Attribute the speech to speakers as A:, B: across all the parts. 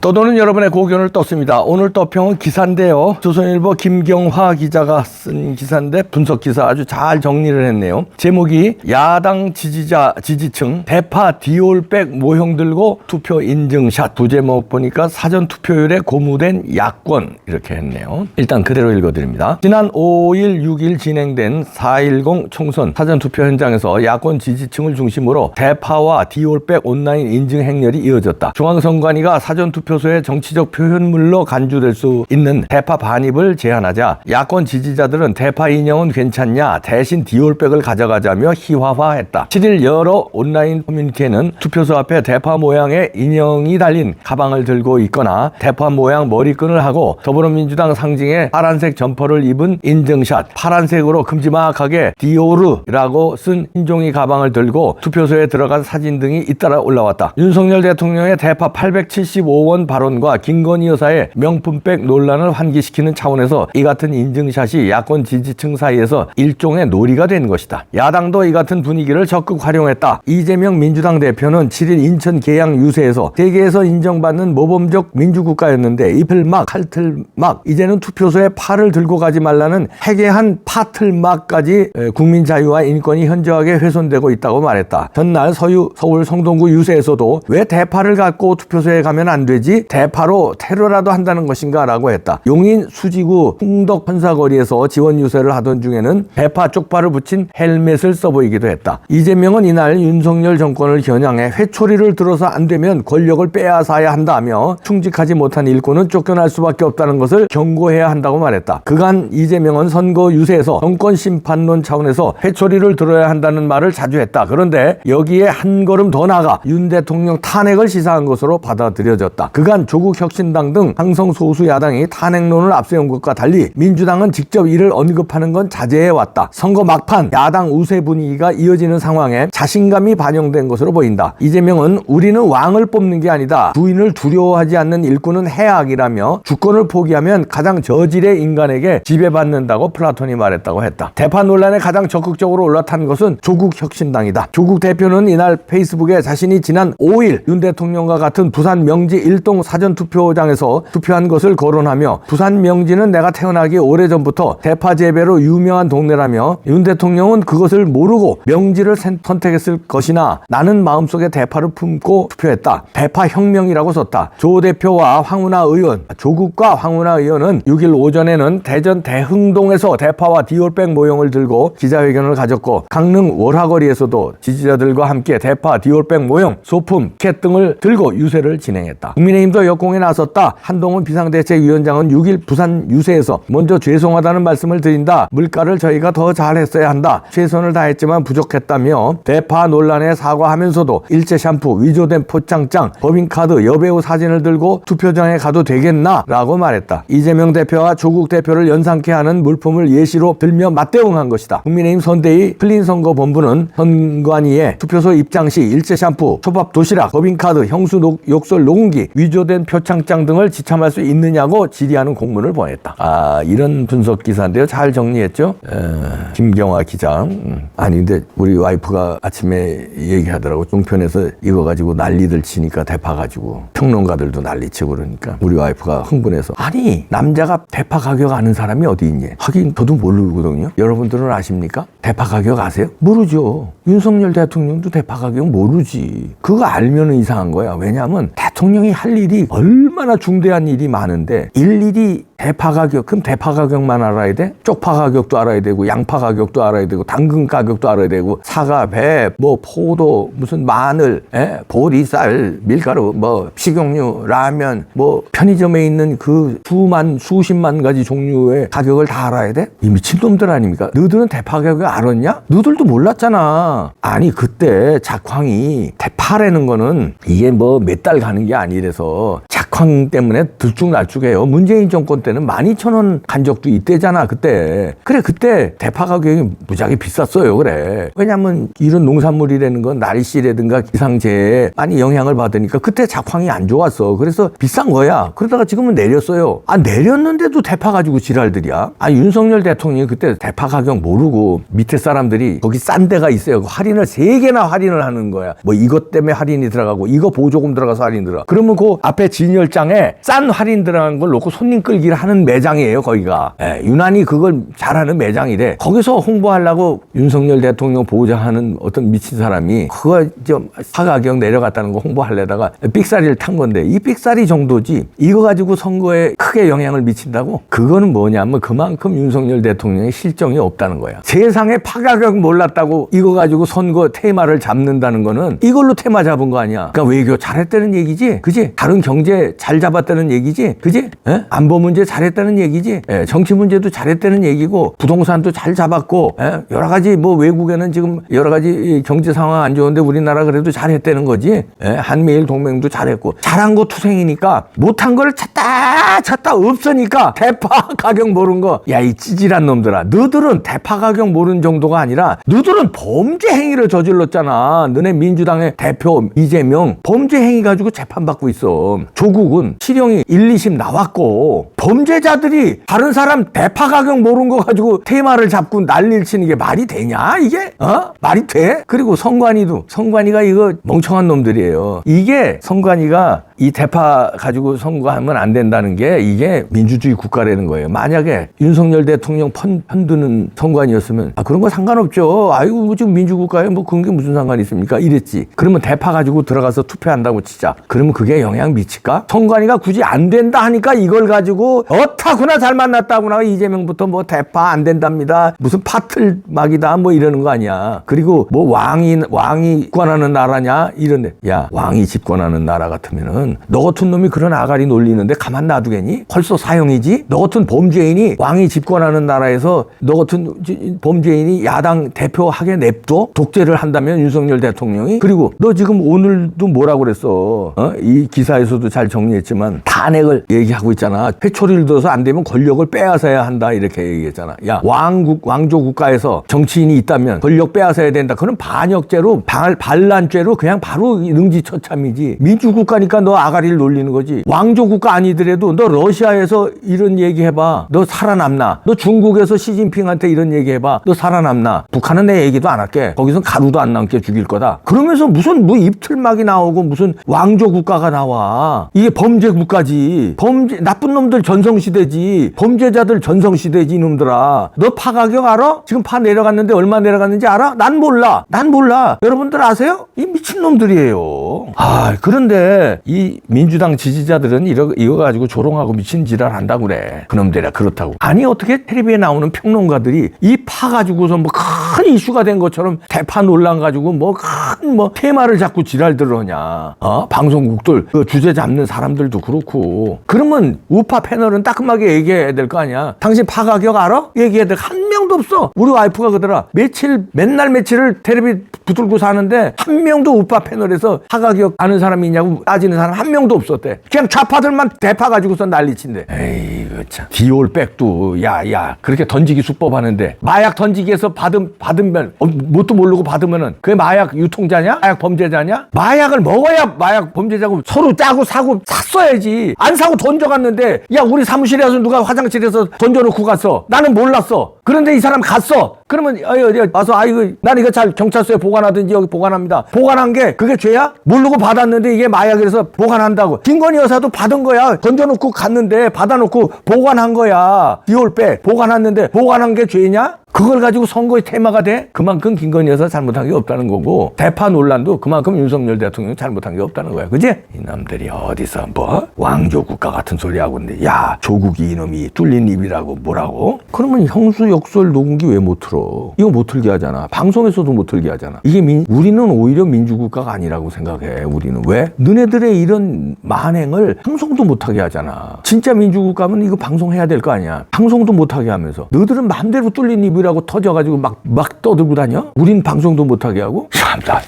A: 떠도는 여러분의 고견을 떴습니다. 오늘 떠평은 기사인데요. 조선일보 김경화 기자가 쓴 기사인데 분석 기사 아주 잘 정리를 했네요. 제목이 야당 지지자 지지층 대파 디올백 모형 들고 투표 인증샷 부제목 보니까 사전 투표율에 고무된 야권 이렇게 했네요. 일단 그대로 읽어드립니다. 지난 5일 6일 진행된 4.10 총선 사전 투표 현장에서 야권 지지층을 중심으로 대파와 디올백 온라인 인증 행렬이 이어졌다. 중앙선관위가 사전 투표 소의 정치적 표현물로 간주될 수 있는 대파 반입을 제안하자 야권 지지자들은 대파 인형은 괜찮냐 대신 디올백을 가져가자며 희화화했다. 7일 여러 온라인 커뮤니티에는 투표소 앞에 대파 모양의 인형이 달린 가방을 들고 있거나 대파 모양 머리끈을 하고 더불어민주당 상징의 파란색 점퍼를 입은 인증샷 파란색으로 큼지막하게 디오르라고 쓴 흰종이 가방을 들고 투표소에 들어간 사진 등이 잇따라 올라왔다. 윤석열 대통령의 대파 875원 발언과 김건희 여사의 명품백 논란을 환기시키는 차원에서 이 같은 인증샷이 야권 지지층 사이에서 일종의 놀이가 된 것이다. 야당도 이 같은 분위기를 적극 활용했다. 이재명 민주당 대표는 7일 인천 계양 유세에서 세계에서 인정받는 모범적 민주국가였는데 이틀막 칼틀막 이제는 투표소에 팔을 들고 가지 말라는 해괴한 파틀막까지 에, 국민 자유와 인권이 현저하게 훼손되고 있다고 말했다. 전날 서유 서울 성동구 유세에서도 왜 대파를 갖고 투표소에 가면 안 되지? 대파로 테러라도 한다는 것인가라고 했다. 용인 수지구 흥덕 판사거리에서 지원 유세를 하던 중에는 대파 쪽발을 붙인 헬멧을 써보이기도 했다. 이재명은 이날 윤석열 정권을 겨냥해 회초리를 들어서 안 되면 권력을 빼앗아야 한다며 충직하지 못한 일꾼은 쫓겨날 수밖에 없다는 것을 경고해야 한다고 말했다. 그간 이재명은 선거 유세에서 정권 심판론 차원에서 회초리를 들어야 한다는 말을 자주 했다. 그런데 여기에 한 걸음 더 나가 윤 대통령 탄핵을 시사한 것으로 받아들여졌다. 그간 조국 혁신당 등 항성 소수 야당이 탄핵론을 앞세운 것과 달리 민주당은 직접 이를 언급하는 건 자제해 왔다. 선거 막판 야당 우세 분위기가 이어지는 상황에 자신감이 반영된 것으로 보인다. 이재명은 우리는 왕을 뽑는 게 아니다. 부인을 두려워하지 않는 일꾼은 해악이라며 주권을 포기하면 가장 저질의 인간에게 지배받는다고 플라톤이 말했다고 했다. 대파 논란에 가장 적극적으로 올라탄 것은 조국 혁신당이다. 조국 대표는 이날 페이스북에 자신이 지난 5일 윤 대통령과 같은 부산 명지 일동 사전투표장에서 투표한 것을 거론하며 부산 명지는 내가 태어나기 오래전부터 대파 재배로 유명한 동네라며 윤 대통령은 그것을 모르고 명지를 선- 선택했을 것이나 나는 마음속에 대파를 품고 투표했다. 대파 혁명이라고 썼다. 조 대표와 황운하 의원, 조국과 황운하 의원은 6일 오전에는 대전 대흥동에서 대파와 디올백 모형을 들고 기자회견을 가졌고 강릉 월화거리에서도 지지자들과 함께 대파 디올백 모형, 소품, 캣 등을 들고 유세를 진행했다. 국민 의힘도 역공에 나섰다. 한동훈 비상대책위원장은 6일 부산 유세에서 먼저 죄송하다는 말씀을 드린다. 물가를 저희가 더 잘했어야 한다. 최선을 다했지만 부족했다며 대파 논란에 사과하면서도 일제 샴푸, 위조된 포장장, 법인카드, 여배우 사진을 들고 투표장에 가도 되겠나? 라고 말했다. 이재명 대표와 조국 대표를 연상케 하는 물품을 예시로 들며 맞대응한 것이다. 국민의힘 선대위 플린선거본부는 선관위에 투표소 입장 시 일제 샴푸, 초밥 도시락, 법인카드, 형수 녹- 욕설 녹음기, 위조된 표창장 등을 지참할 수 있느냐고 질의하는 공문을 보냈다. 아 이런 분석 기사인데요. 잘 정리했죠? 에, 김경화 기자. 음. 아니 근데 우리 와이프가 아침에 얘기하더라고. 종편에서 이거 가지고 난리들 치니까 대파 가지고 평론가들도 난리치고 그러니까 우리 와이프가 흥분해서 아니 남자가 대파 가격 아는 사람이 어디 있니? 하긴 저도 모르거든요. 여러분들은 아십니까? 대파 가격 아세요? 모르죠. 윤석열 대통령도 대파 가격 모르지. 그거 알면은 이상한 거야. 왜냐하면 대통령이 할 일이 얼마나 중대한 일이 많은데 일일이 대파 가격 그럼 대파 가격만 알아야 돼? 쪽파 가격도 알아야 되고 양파 가격도 알아야 되고 당근 가격도 알아야 되고 사과, 배, 뭐 포도, 무슨 마늘, 에? 보리쌀, 밀가루, 뭐 식용유, 라면, 뭐 편의점에 있는 그 수만 수십만 가지 종류의 가격을 다 알아야 돼? 이 미친놈들 아닙니까? 너희들은 대파 가격 알았냐? 너희들도 몰랐잖아. 아니 그때 작황이 대파라는 거는 이게 뭐 몇 달 가는 게 아니라서 哦 작황 때문에 들쭉날쭉해요. 문재인 정권 때는 12,000원 간 적도 이때잖아, 그때. 그래, 그때 대파 가격이 무지하게 비쌌어요, 그래. 왜냐면 이런 농산물이라는 건 날씨라든가 기상재해에 많이 영향을 받으니까 그때 작황이 안 좋았어. 그래서 비싼 거야. 그러다가 지금은 내렸어요. 아, 내렸는데도 대파 가지고 지랄들이야. 아, 윤석열 대통령이 그때 대파 가격 모르고 밑에 사람들이 거기 싼 데가 있어요. 그 할인을 세 개나 할인을 하는 거야. 뭐 이것 때문에 할인이 들어가고 이거 보조금 들어가서 할인 들어가. 그러면 그 앞에 진열 장에 싼 할인 들어간 걸 놓고 손님 끌기를 하는 매장이에요, 거기가. 예, 유난히 그걸 잘하는 매장이래. 거기서 홍보하려고 윤석열 대통령 보호자하는 어떤 미친 사람이 그거 좀 사가격 내려갔다는 거 홍보하려다가 삑사리를 탄 건데 이 삑사리 정도지 이거 가지고 선거에 크게 영향을 미친다고? 그거는 뭐냐면 그만큼 윤석열 대통령의 실정이 없다는 거야. 세상에 파가격 몰랐다고 이거 가지고 선거 테마를 잡는다는 거는 이걸로 테마 잡은 거 아니야. 그러니까 외교 잘했다는 얘기지? 그지? 다른 경제 잘 잡았다는 얘기지? 그지? 예? 안보 문제 잘했다는 얘기지? 예, 정치 문제도 잘했다는 얘기고 부동산도 잘 잡았고 예? 여러 가지 뭐 외국에는 지금 여러 가지 이 경제 상황 안 좋은데 우리나라 그래도 잘했다는 거지. 예? 한미일 동맹도 잘했고 잘한 거 투생이니까 못한 걸 찾다 찾다 없으니까 대파 가격 모른 거. 야 이 찌질한 놈들아. 너들은 대파 가격 모르는 정도가 아니라 너들은 범죄 행위를 저질렀잖아. 너네 민주당의 대표 이재명 범죄 행위 가지고 재판받고 있어. 조국 은 실형이 1, 2심 나왔고 범죄자들이 다른 사람 대파 가격 모르는 거 가지고 테마를 잡고 난리를 치는 게 말이 되냐 이게? 어? 말이 돼? 그리고 성관이도 성관이가 이거 멍청한 놈들이에요. 이게 성관이가 이 대파 가지고 선거하면 안 된다는 게 이게 민주주의 국가라는 거예요. 만약에 윤석열 대통령 편, 편드는 선관이었으면 아 그런 거 상관없죠. 아이고 지금 민주국가에 뭐 그런 게 무슨 상관이 있습니까? 이랬지. 그러면 대파 가지고 들어가서 투표한다고 치자. 그러면 그게 영향 미칠까? 선관위가 굳이 안 된다 하니까 이걸 가지고 어타구나 잘 만났다구나 이재명부터 뭐 대파 안 된답니다. 무슨 파틀막이다 뭐 이러는 거 아니야. 그리고 뭐 왕이 왕이 집권하는 나라냐 이런데 야 왕이 집권하는 나라 같으면은 너 같은 놈이 그런 아가리 놀리는데 가만 놔두겠니? 벌써 사형이지? 너 같은 범죄인이 왕이 집권하는 나라에서 너 같은 지- 범죄인이 야당 대표하게 냅둬? 독재를 한다면 윤석열 대통령이 그리고 너 지금 오늘도 뭐라고 그랬어? 어? 이 기사에서도 잘 정리했지만 탄핵을 얘기하고 있잖아. 회초리를 들어서 안 되면 권력을 빼앗아야 한다 이렇게 얘기했잖아. 야 왕국 왕조 국가에서 정치인이 있다면 권력 빼앗아야 된다. 그건 반역죄로 발, 반란죄로 그냥 바로 능지처참이지. 민주국가니까 너 아가리를 놀리는 거지. 왕조 국가 아니더라도 너 러시아에서 이런 얘기 해봐. 너 살아남나? 너 중국에서 시진핑한테 이런 얘기 해봐. 너 살아남나? 북한은 내 얘기도 안 할게. 거기선 가루도 안 남게 죽일 거다. 그러면서 무슨 뭐 입틀막이 나오고 무슨 왕조 국가가 나와. 이게 범죄 국가지. 범죄 나쁜 놈들 전성시대지. 범죄자들 전성시대지 이놈들아. 너 파 가격 알아? 지금 파 내려갔는데 얼마 내려갔는지 알아? 난 몰라. 난 몰라. 여러분들 아세요? 이 미친 놈들이에요. 아 그런데 이 민주당 지지자들은 이거 이거 가지고 조롱하고 미친 지랄 한다고 그래. 그놈들이야 그렇다고. 아니 어떻게 텔레비에 나오는 평론가들이 이 파 가지고서 뭐 큰 이슈가 된 것처럼 대파 논란 가지고 뭐 큰뭐 테마를 자꾸 지랄들 하냐. 어? 방송국들 그 주제 잡는 사람들도 그렇고. 그러면 우파 패널은 따끔하게 얘기해야 될 거 아니야. 당신 파 가격 알아? 얘기해야 될 한 명도 없어. 우리 와이프가 그러더라. 며칠 맨날 며칠을 텔레비 붙들고 사는데 한 명도 우파 패널에서 파 가격 아는 사람이 있냐고 따지는 사람 한 명도 없었대. 그냥 좌파들만 대파 가지고서 난리친대. 에이, 그 참. 디올 백도 야, 야. 그렇게 던지기 수법 하는데 마약 던지기에서 받은 받으면 어, 뭣도 모르고 받으면은 그게 마약 유통자냐? 마약 범죄자냐? 마약을 먹어야 마약 범죄자고 서로 짜고 사고 샀어야지. 안 사고 던져갔는데 야, 우리 사무실에 서 누가 화장실에서 던져놓고 갔어. 나는 몰랐어. 그런데 이 사람 갔어. 그러면 어, 어, 어, 와서 아이고 난 이거 잘 경찰서에 보관하든지 여기 보관합니다. 보관한 게 그게 죄야? 모르고 받았는데 이게 마약이라서 보관한다고. 김건희 여사도 받은 거야. 던져놓고 갔는데 받아놓고 보관한 거야. 디올백 보관했는데 보관한 게 죄냐? 그걸 가지고 선거의 테마가 돼? 그만큼 김건희 여사 잘못한 게 없다는 거고 대파 논란도 그만큼 윤석열 대통령이 잘못한 게 없다는 거야. 그지? 이놈들이 어디서 뭐 왕조 국가 같은 소리 하고 있는데 야 조국이 이놈이 뚫린 입이라고 뭐라고? 그러면 형수 역설 녹음기 왜 못 틀어? 이거 못 틀게 하잖아. 방송에서도 못 틀게 하잖아. 이게 민, 우리는 오히려 민주국가가 아니라고 생각해. 우리는 왜? 너네들의 이런 만행을 방송도 못하게 하잖아. 진짜 민주국가면 이거 방송해야 될 거 아니야. 방송도 못하게 하면서 너희들은 마음대로 뚫린 입 이라고 터져가지고 막 막 떠들고 다녀? 우린 방송도 못하게 하고? 참 나.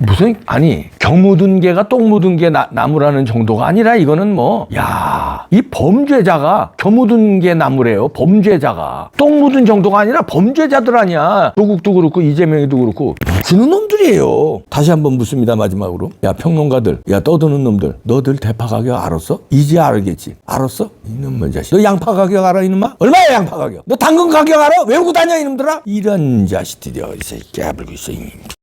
A: 무슨 아니 경 묻은 개가 똥 묻은 개 나, 나무라는 정도가 아니라 이거는 뭐 야 이 범죄자가 겨 묻은 게 나무래요 범죄자가. 똥 묻은 정도가 아니라 범죄자들 아니야. 조국도 그렇고 이재명이도 그렇고. 주는 놈들이에요. 다시 한번 묻습니다 마지막으로. 야 평론가들 야 떠드는 놈들 너들 대파 가격 알았어? 이제 알겠지. 알았어? 이놈의 자식. 너 양파 가격 알아 이놈아? 얼마야 양파 가격? 너 당근 가격 알아? 외우고 다녀 이놈들아 이런 자식들이 어디서 깨불고 있어 이.